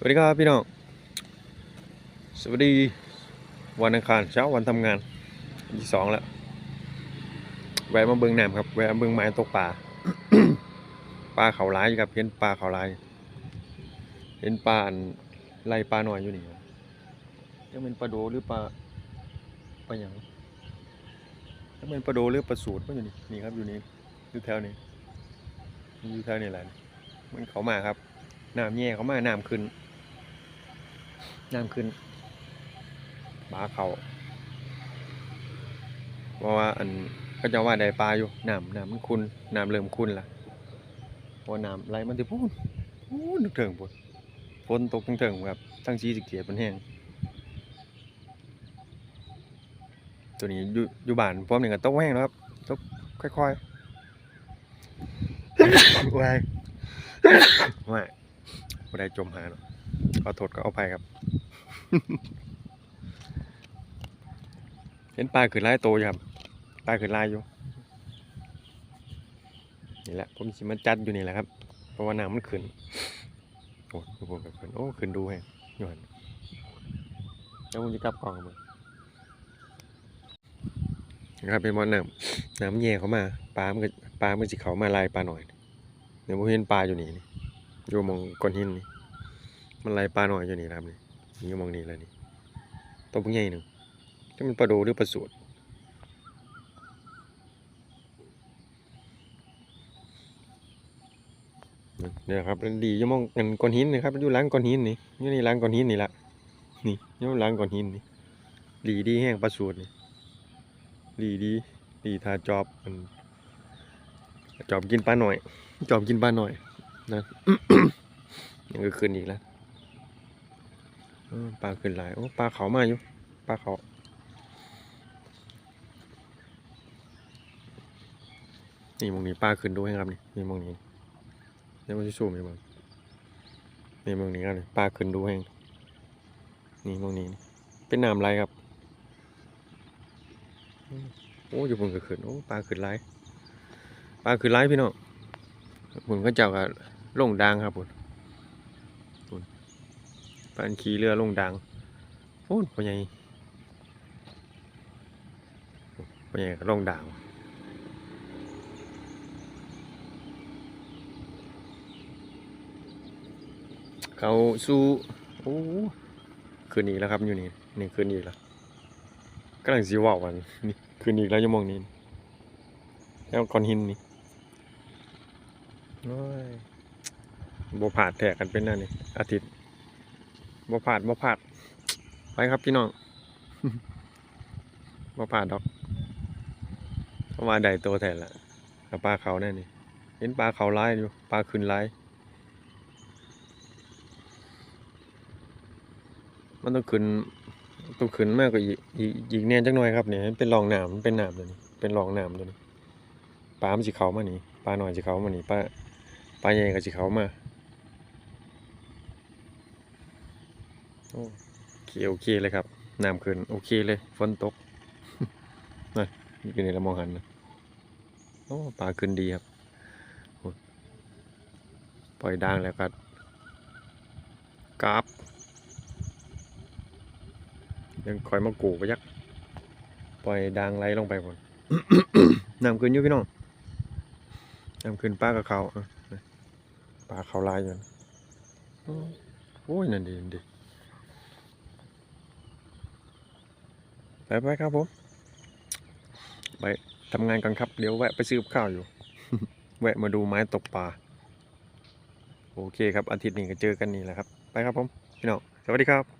สวัสดีครับพี่น้อง สวัสดีวันอังคารเช้าวันทำงานที่สองแล้ว แวะมาเบิ่งน้ำครับ แวะมาเบิ่งไม้ตกปลา ปลาเขาร้ายอยู่ครับเห็นปลาเขาร้าย เห็นปลาไล่ปลาหน่อยอยู่นี่ครับยังเป็นปลาโดหรือปลาปลาหยังยังเป็นปลาโดหรือปลาสูตรมันอยู่นี่นี่ครับอยู่นี่อยู่แถวนี้อยู่แถวนี้แหละมันเขามาครับน้ำแย่เขามาน้ำขึ้น น้ำขึ้นปลาเขาเพราะว่าอันก็จะว่าได้ปลาอยู่น้ำน้ำมันคุณน้ำเริ่มคุณละเพราะน้ำไหลมันที่พูนพูนถึงพุ่นฝนตกถึงๆครับทั้งชีสิเกียดมันแห้งตัวนี้อยู่อยู่บ้านพร้อมหนึ่งกับตกแห้งแล้วครับตกค่อยๆว้ายว้ายบ่ได้จมหาเนาะ ขอโทษก็เอาไปครับ เห็นปลาขึ้นลายโตอยู่ครับ ปลาขึ้นลายอยู่ นี่แหละผมสิมาจัดอยู่นี่แหละครับ เพราะว่าน้ำมันขึ้นโอ้ดูผมกับขึ้นโอ้ขึ้นดูแฮงอยู่หันแล้วผมจะกลับกล่องมานะครับเป็นมอนน้ำน้ำแย่เข้ามาปลามันก็ปลามันสิเขามาลายปลาหน่อยเดี๋ยวผมเห็นปลาอยู่นี่นี่อยู่มองก้อนหินนี่ มันไล่ปลาหน่อยอยู่นี่นะครับนี่นี่มองนี่แหละนี่ตัวพุ่งใหญ่หนึ่งจะมันปลาโดหรือปลาสวดเนี่ยครับดีอยู่มองกันก้อนหินนะครับมันอยู่ล้างก้อนหินนี่อยู่นี่ล้างก้อนหินนี่ละนี่อยู่ล้างก้อนหินนี่ดีดีแห้งปลาสวดนี่ดีดีดีทาจอบมันจอบกินปลาหน่อย จอบกินปลาหน่อยนะยังก็ขึ้นอีกแล้ว ปลาขึ้นหลาย โอ้ ปลาเขามาอยู่ ปลาเขานี่มองนี้ปลาขึ้นด้วยครับนี่นี่มองนี้เดี๋ยวมันจะซูมให้เบิ่งนี่มองนี้ครับนี่ปลาขึ้นด้วยนี่มองนี้ เป็นน้ำไรครับ โอ้อยู่บนก็ขึ้น โอ้ ปลาขึ้นไรปลาขึ้นไรพี่น้องผมก็เจ้ากับลงดังครับผมพุ่น ปานขี่เรือลงดังพูนพ่อใหญ่พ่อใหญ่ก็ลงดังเขาสู้โอ้คืนนี้แล้วครับอยู่นี่นี่คืนนี้แล้วกำลังสีว่าวันนี่คืนนี้แล้วยังมองนี้แล้วก้อนหินนี่โอ้ยบผาดแทกกันเป็นนั่นนี่อาทิตย์ บ่ผาดบ่ผาดไปครับพี่น้องบ่ผาดดอกเพราะว่าใดโตแทนละกับปลาเขาแน่นี่เห็นปลาเขาร้ายอยู่ปลาขึ้นร้ายมันต้องขึ้นต้องขึ้นมากกว่าอีกอีกอีกแน่จักหน่อยครับเนี่ยเป็นรองหน้ำมันเป็นหน้ำตัวนี้เป็นรองหน้ำตัวนี้ปลามันสิเขามานี่ปลาหน่อยสิเขามานี่ปลาปลาใหญ่ก็สิเขามา โอเคโอเคเลยครับน้ำขึ้นโอเคเลยฝนตกนะอยู่ในละมองหันนะโอ้ปลาขึ้นดีครับปล่อยด่างแล้วก็กราบยังคอยมากูไปยักปล่อยด่างไหลลงไปก่อนน้ำขึ้นอยู่พี่น้องน้ำขึ้นปลากับเขาปลาเขาลายอยู่นะโอ้โอ้ยนั่นดีนั่นดี ไปไปครับผม ไปทำงานกันครับ เดี๋ยวแวะไปซื้อข้าวอยู่ แวะมาดูไม้ตกปลา โอเคครับ อาทิตย์นี้ก็เจอกันนี่แหละครับ ไปครับผม พี่น้อง สวัสดีครับ